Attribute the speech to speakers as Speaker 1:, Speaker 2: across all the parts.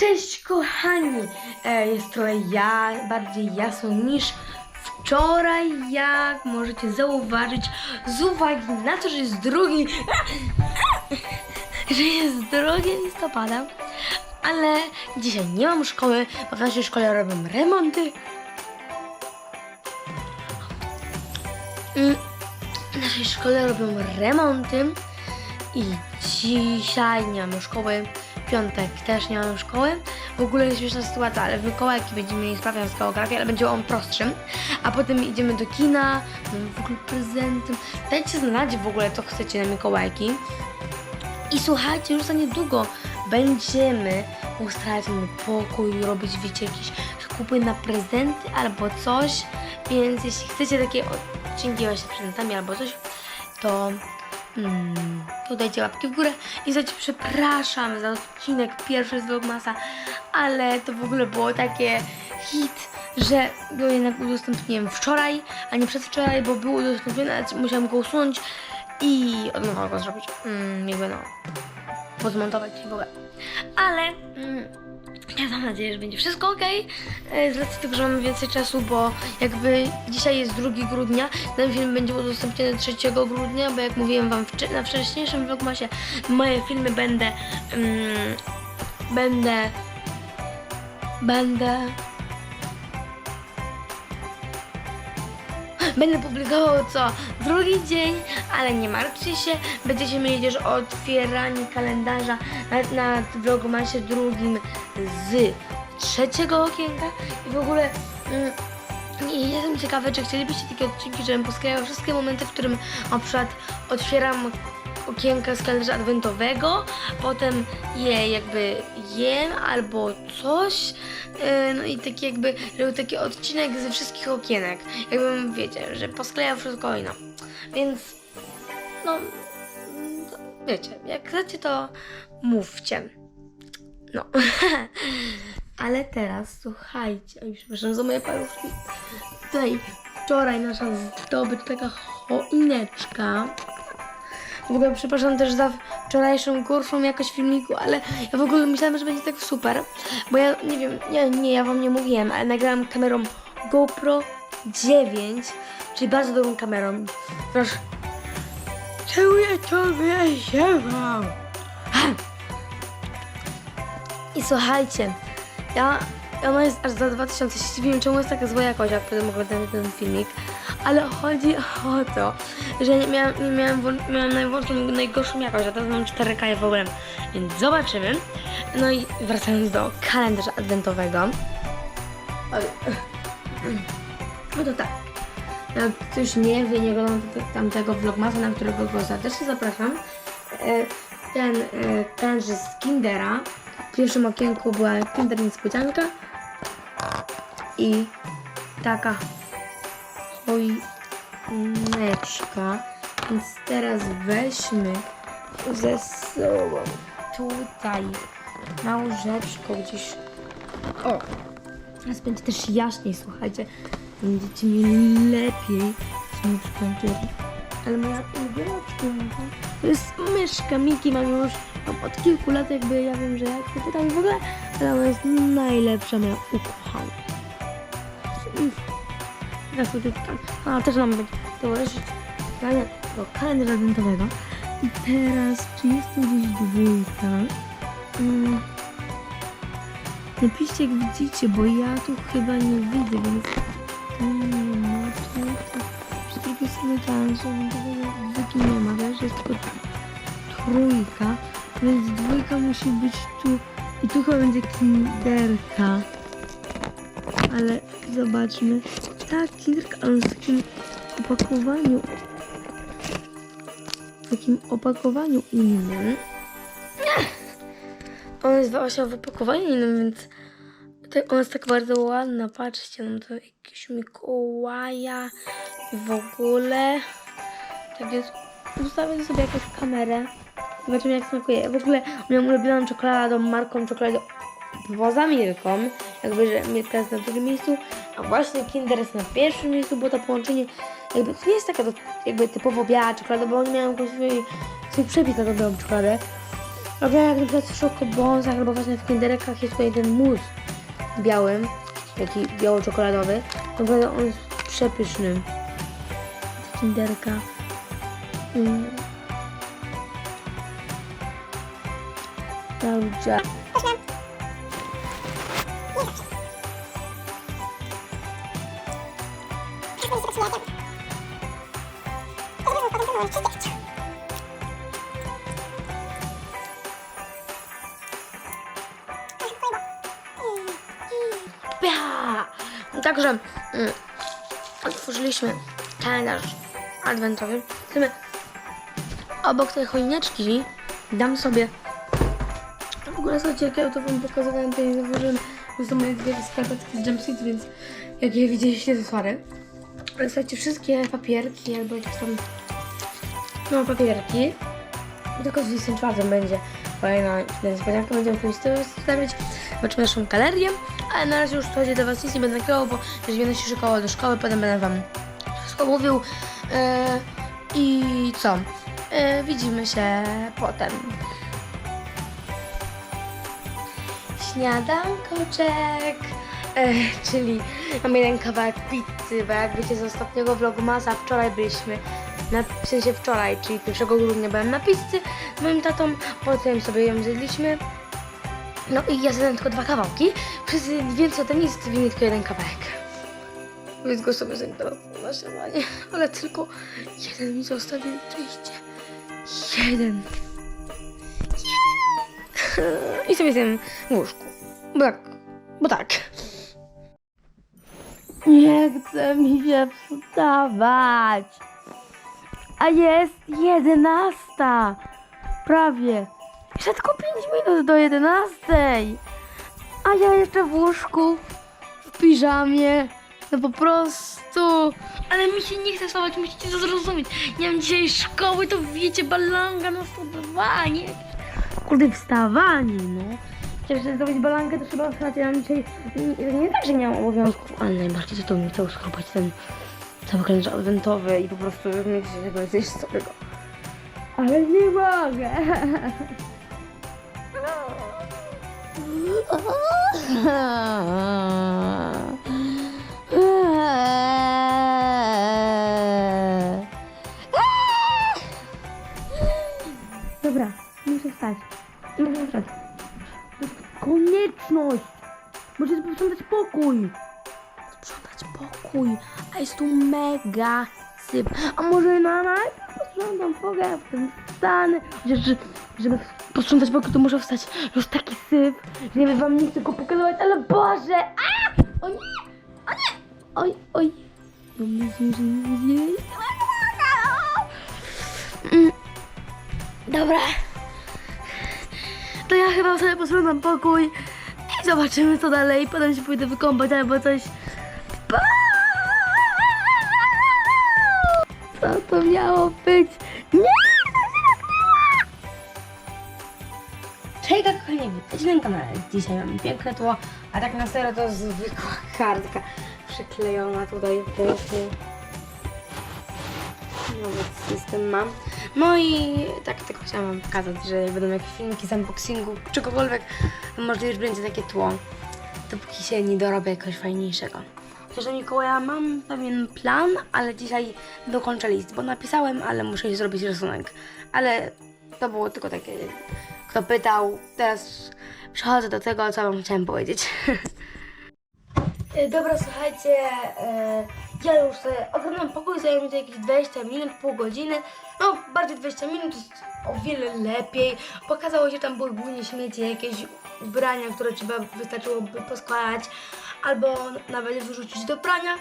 Speaker 1: Cześć kochani! E, jest trochę ja, bardziej jasno niż wczoraj, jak możecie zauważyć, z uwagi na to, że jest drugi, że jest drugi listopada, ale dzisiaj nie mam szkoły, bo w naszej szkole robią remonty. Mm, W naszej szkole robią remonty i dzisiaj nie mamy szkoły. Piątek też nie mamy szkoły. W ogóle śmieszna sytuacja, ale w Mikołajki będziemy mieli sprawdzian z geografii, ale będzie on prostszy. A potem idziemy do kina, w ogóle prezenty. Dajcie znać w ogóle, co chcecie na Mikołajki. I słuchajcie, już za niedługo będziemy ustalać pokój, robić, wiecie, jakieś zakupy na prezenty albo coś. Więc jeśli chcecie takie odcinki właśnie z prezentami albo coś, to, mm, dajcie łapki w górę. I słuchajcie, przepraszam za odcinek pierwszy z Vlogmasa, ale to w ogóle było takie hit, że go jednak udostępniłem wczoraj, a nie przedwczoraj, bo był udostępniony, ale musiałam go usunąć i od nowa go zrobić. Mm, jakby no, pozmontować w ogóle. Ale mm, ja mam nadzieję, że będzie wszystko ok. Z racji tego, że mamy więcej czasu, bo jakby dzisiaj jest 2 grudnia, ten film będzie udostępniony 3 grudnia, bo jak mówiłem wam na wcześniejszym vlogmasie, moje filmy będę mm, będę będę Będę publikował co drugi dzień, ale nie martwcie się, będziecie mieli też otwieranie kalendarza na, na vlogmasie drugim z trzeciego okienka. I w ogóle mm, i jestem ciekawa, czy chcielibyście takie odcinki, żebym posklejał wszystkie momenty, w którym na przykład otwieram okienka z kalendarza adwentowego, potem je jakby jem albo coś, yy, no i taki jakby, żeby taki odcinek ze wszystkich okienek, jakbym, wiecie, że posklejał wszystko i no, więc, no, wiecie, jak chcecie to mówcie, no, ale teraz słuchajcie, oj, przepraszam za moje paluszki, tutaj wczoraj nasza zdobycz, taka choineczka, w ogóle przepraszam też za wczorajszą gorszą jakość filmiku, ale ja w ogóle myślałam, że będzie tak super, bo ja nie wiem, nie, nie, ja wam nie mówiłem, ale nagrałam kamerą GoPro 9, czyli bardzo dobrą kamerą. Proszę. Czemu ja to wysiewam? I słuchajcie, ja, ona jest aż za 2000, nie wiem czemu jest taka zła jakość, jak potem oglądam ten filmik, ale chodzi o to, że nie miałam, nie miałam najwłączoną najgorszą jakość, a teraz mam 4K w ogóle, więc zobaczymy. No i wracając do kalendarza adwentowego. Oj. No to tak. Jak ktoś nie wie, nie ogląda tamtego vlogmasa, na którego go serdecznie zapraszam. E, Ten e, kalendarz z Kindera. W pierwszym okienku była Kinder niespodzianka i taka choineczka. Więc teraz weźmy ze sobą tutaj na łóżeczko gdzieś. O! Teraz będzie też jaśniej, słuchajcie. Będziecie mieli lepiej. Ale moja ulubiona to jest myszka Miki. Mam już od kilku lat, jakby ja wiem, że jak to pytam w ogóle, ale ona jest najlepsza, moja ukochana. Teraz. A też nam będzie towarzyszyć dania do kalendarza adwentowego. I teraz, czy jest tu gdzieś dwójka? Mm. Napiszcie jak widzicie, bo ja tu chyba nie widzę, więc nie ma, tu. Przy drugiej stronie tam dwójki nie ma, też jest tylko trójka, więc dwójka musi być tu i tu chyba będzie kinderka. Ale zobaczmy. Tak, kinderka, ale w takim opakowaniu. W takim opakowaniu innym. Ona jest właśnie w opakowaniu innym, więc tak, ona jest tak bardzo ładna. Patrzcie, no to jakieś Mikołaja w ogóle. Tak jest. Ustawię sobie jakąś kamerę. Zobaczymy jak smakuje. W ogóle miałam ulubioną czekoladą, marką czekolady poza Milką. Jakby, że Milka jest na drugim miejscu, a właśnie Kinder jest na pierwszym miejscu, bo to połączenie jakby to nie jest taka jakby typowo biała czekolada, bo oni mają jakiś swój, swój przepis na tą białą czekoladę. Robię jak na przykład w szokobonsach albo właśnie w kinderekach jest tutaj ten mus białym, taki biało-czekoladowy. Naprawdę on jest przepyszny. Kinderka. Mm. Dobrze. Także mm, otworzyliśmy kalendarz adwentowy. Sumie obok tej choineczki dam sobie w ogóle słuchajcie, jak ja to wam pokazywałem, to nie założyłem, to są moje dwie skarpetki z jumpsuit, więc jak je widzieliście, to sorry. Słuchajcie, wszystkie papierki albo jakieś tam no papierki tylko z 24 będzie kolejna niespodzianka, będziemy pójść zostawić. Zobaczymy naszą galerię, ale na razie już słuchajcie, do Was nic nie będę nagrywał, bo już będę się szykował do szkoły, potem będę Wam wszystko mówił. E, I co? E, widzimy się potem. Śniadankoczek, e, czyli mam jeden kawałek pizzy, bo jak wiecie z ostatniego vlogmasa wczoraj byliśmy na, w sensie wczoraj, czyli 1 grudnia byłem na pizzy z moim tatą, potem sobie ją zjedliśmy. No i ja zjadłem tylko dwa kawałki, wszyscy więcej ode mnie zostawili tylko jeden kawałek. Więc go sobie teraz na śniadanie, ale tylko jeden mi zostawił, oczywiście. Jeden. I sobie zjem w łóżku. Bo tak, bo tak. Nie chce mi się wstawać. A jest jedenasta. Prawie. Jeszcze tylko 5 minut do jedenastej. A ja jeszcze w łóżku, w piżamie. No po prostu. Ale mi się nie chce wstawać, musicie to zrozumieć. Nie mam dzisiaj szkoły, to wiecie, balanga na 102, nie? Kurde, wstawanie, no. Chciałem sobie zrobić balankę, to trzeba wstać. Ja mam dzisiaj... Nie, nie tak, że nie mam obowiązków, ale najbardziej to to mi chciał schrupać ten cały kalendarz adwentowy i po prostu nie chcę tego zjeść całego. Ale nie mogę. Konieczność! Muszę posprzątać pokój. Sprzątać pokój, a jest tu mega syp. A może na najpierw posprzątam pokój, potem wstanę. Chociaż, że- żeby posprzątać pokój, to muszę wstać. Już taki syp, że nie wiem, wam nie chcę go pokazywać, ale Boże! A! O nie! O nie! Oj, oj. No nie zdążyłem zjeść. Mm. Dobra. To ja chyba sobie posprzątam pokój zobaczymy co dalej. Potem się pójdę wykąpać albo coś. Pa! Co to miało być? Nie! Cześć kochani, witajcie na kanale. Dzisiaj mam piękne tło, a tak na serio to zwykła kartka przyklejona tutaj w boku. Nawet system mam. No i tak chciałam wam pokazać, że będą jakieś filmiki z unboxingu, czegokolwiek, to możliwe, że będzie takie tło, dopóki się nie dorobię jakoś fajniejszego. Do Mikołaja mam pewien plan, ale dzisiaj dokończę list, bo napisałem, ale muszę zrobić rysunek. Ale to było tylko takie, kto pytał, teraz przechodzę do tego, co wam chciałem powiedzieć. Dobra, słuchajcie, e, ja już sobie oglądam pokój, zajmie mi to jakieś 20 minut, pół godziny, no bardziej 20 minut, jest o wiele lepiej. Pokazało się tam były głównie śmieci, jakieś ubrania, które trzeba wystarczyłoby poskładać, albo nawet wyrzucić do prania,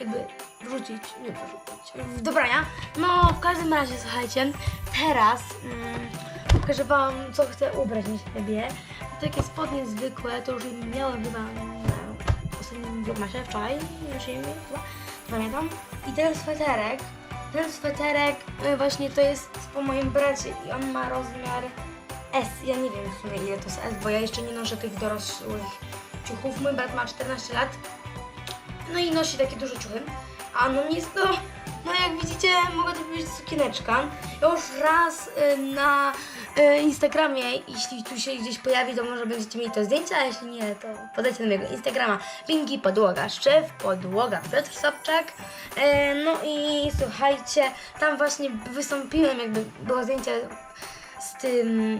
Speaker 1: jakby wrzucić, nie wyrzucić, do prania. No w każdym razie, słuchajcie, teraz mm, pokażę wam, co chcę ubrać na siebie. Takie spodnie zwykłe, to już miałem chyba na ostatnim vlogmasie wczoraj, wiem, chyba, pamiętam. I ten sweterek, ten sweterek y, właśnie to jest po moim bracie i on ma rozmiar S. Ja nie wiem w sumie ile to jest S, bo ja jeszcze nie noszę tych dorosłych ciuchów. Mój brat ma 14 lat, no i nosi takie duże ciuchy. A no jest to, no jak widzicie, mogę to powiedzieć sukieneczka. Już raz y, na e, Instagramie. Jeśli tu się gdzieś pojawi, to może będziecie mieli to zdjęcie, a jeśli nie, to podajcie na mojego Instagrama. Pinki Podłoga Szczew, Podłoga Piotr Sobczak. E, no i słuchajcie, tam właśnie wystąpiłem, jakby było zdjęcie z tym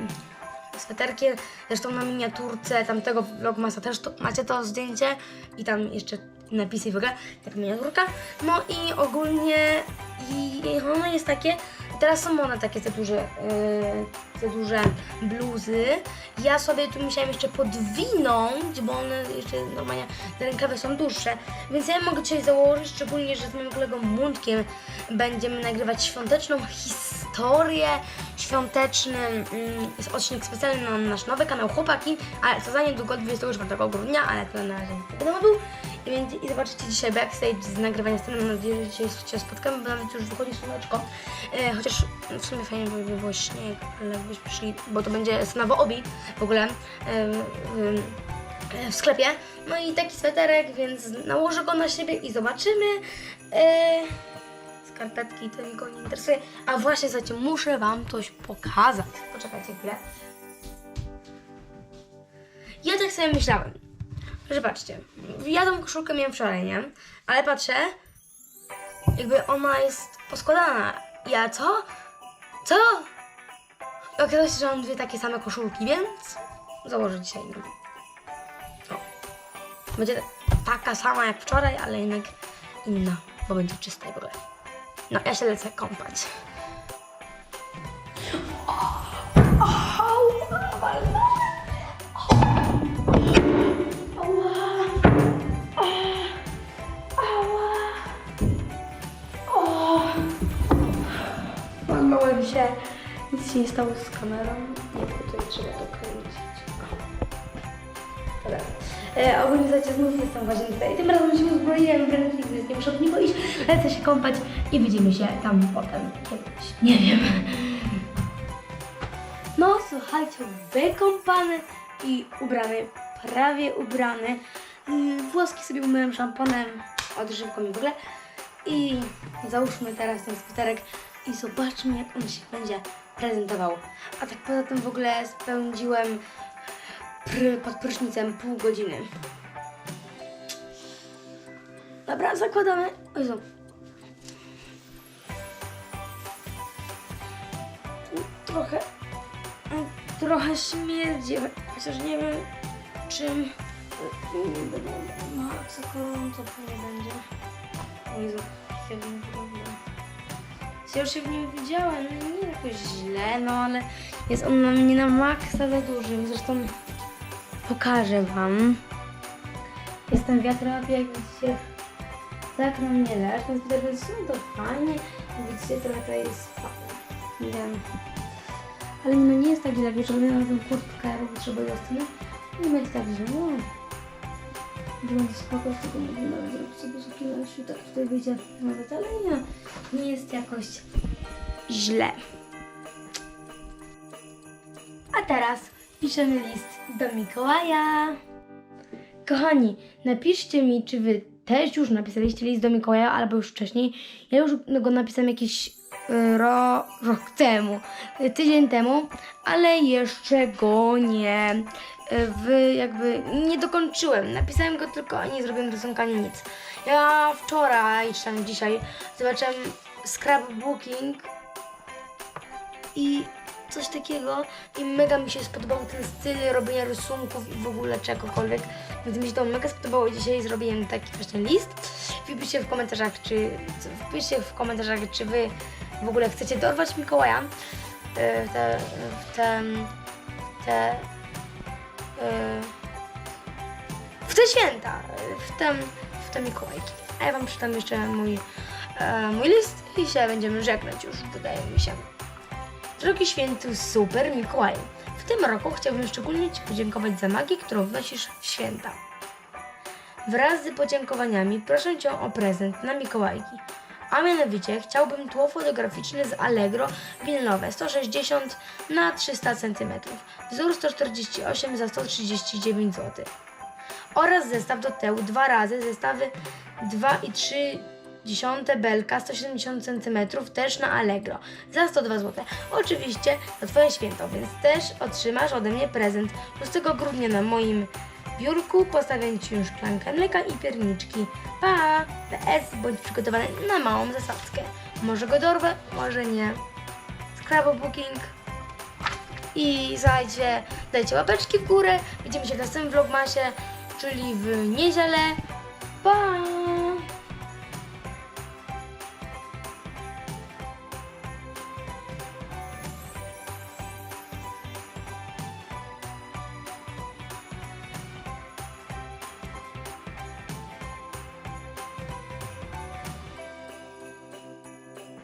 Speaker 1: sweterkiem, zresztą na miniaturce tamtego vlogmasa też to, macie to zdjęcie i tam jeszcze napisy w ogóle, taka miniaturka. No i ogólnie i ono jest takie, teraz są one takie te duże, yy, te duże bluzy. Ja sobie tu musiałam jeszcze podwinąć, bo one jeszcze normalnie, te rękawy są dłuższe, więc ja mogę dzisiaj założyć, szczególnie, że z moim kolegą Mundkiem będziemy nagrywać świąteczną historię, świąteczny mm, odcinek specjalny na nasz nowy kanał Chłopaki, ale to za niedługo, 24 grudnia, ale to na razie nie wiadomo był. I, więc, I zobaczycie dzisiaj backstage z nagrywania sceny, mam nadzieję, że dzisiaj się spotkamy, bo nawet już wychodzi słoneczko. E, chociaż w sumie fajnie by było śnieg, ale byśmy szli, bo to będzie scena w obi w ogóle. E, e, w sklepie. No i taki sweterek, więc nałożę go na siebie i zobaczymy. E, skarpetki to nikogo nie interesuje. A właśnie, słuchajcie, muszę Wam coś pokazać. Poczekajcie chwilę. Ja tak sobie myślałem, że patrzcie, ja tą koszulkę miałem wczoraj, nie? Ale patrzę, jakby ona jest poskładana. Ja co? Co? Okazało się, że mam dwie takie same koszulki, więc założę dzisiaj. No. O. Będzie taka sama jak wczoraj, ale jednak inna, bo będzie i ogóle. No, ja się lecę kąpać. Nic nie stało z kamerą. Nie, tutaj trzeba to kręcić. Dobra. E, ogólnie słuchajcie, znów jestem łazience i tym razem się uzbroiłem w ręcznik, więc nie muszę od niego iść. Lecę się kąpać i widzimy się tam potem. Kiedyś. Nie wiem. No słuchajcie, wykąpany i ubrany, prawie ubrany. Mm, Włoski sobie umyłem szamponem, odżywką i w ogóle. I załóżmy teraz ten skuterek i zobaczmy jak on się będzie prezentował. A tak poza tym w ogóle spędziłem pr- pod prysznicem pół godziny. Dobra, zakładamy. Jezu. Trochę, trochę śmierdzi, chociaż nie wiem czym. Maxa gorąco pewnie będzie. O Jezu. Ja już się w nim widziałem, nie jakoś źle, no ale jest on na mnie na maksa za duży. Zresztą pokażę wam. Jestem wiatrowy, jak widzicie, tak na mnie leży. Ten skuter jest no to fajnie. Widzicie, to jest fajne. Nie wiem. Ale no nie jest tak źle, wiesz, że na tę kurtkę, bo potrzebuję oceny. Nie będzie tak źle, no. Będzie spoko, tylko nie ale zrobić sobie jakiegoś tak tutaj wyjdzie nawet, ale nie, nie jest jakoś źle. A teraz piszemy list do Mikołaja. Kochani, napiszcie mi, czy wy też już napisaliście list do Mikołaja, albo już wcześniej. Ja już go napisałem jakiś y, ro, rok temu, tydzień temu, ale jeszcze go nie wy, jakby nie dokończyłem. Napisałem go tylko, nie zrobiłem rysunka nic. Ja wczoraj, czy tam dzisiaj, zobaczyłem scrapbooking i coś takiego i mega mi się spodobał ten styl robienia rysunków i w ogóle czegokolwiek, więc mi się to mega spodobało dzisiaj zrobiłem taki właśnie list. Wpiszcie w komentarzach, czy wpiszcie w komentarzach, czy wy w ogóle chcecie dorwać Mikołaja e, w te, w te, w te, w te święta, w te, w te Mikołajki. A ja wam przeczytam jeszcze mój, e, mój list i się będziemy żegnać już, wydaje mi się. Drogi święty Super Mikołaju, w tym roku chciałbym szczególnie Ci podziękować za magię, którą wnosisz w święta. Wraz z podziękowaniami proszę Cię o prezent na Mikołajki. A mianowicie chciałbym tło fotograficzne z Allegro winylowe 160 na 300 cm, wzór 148 za 139 zł. Oraz zestaw do tyłu dwa razy, zestawy 2 i 3 dziesiąte belka 170 cm też na Allegro za 102 zł. Oczywiście to Twoje święto, więc też otrzymasz ode mnie prezent. 6 grudnia na moim biurku postawię Ci już szklankę mleka i pierniczki. Pa! PS, bądź przygotowany na małą zasadzkę. Może go dorwę, może nie. Scrapbooking. I słuchajcie, dajcie łapeczki w górę. Widzimy się w następnym vlogmasie, czyli w niedzielę. Pa!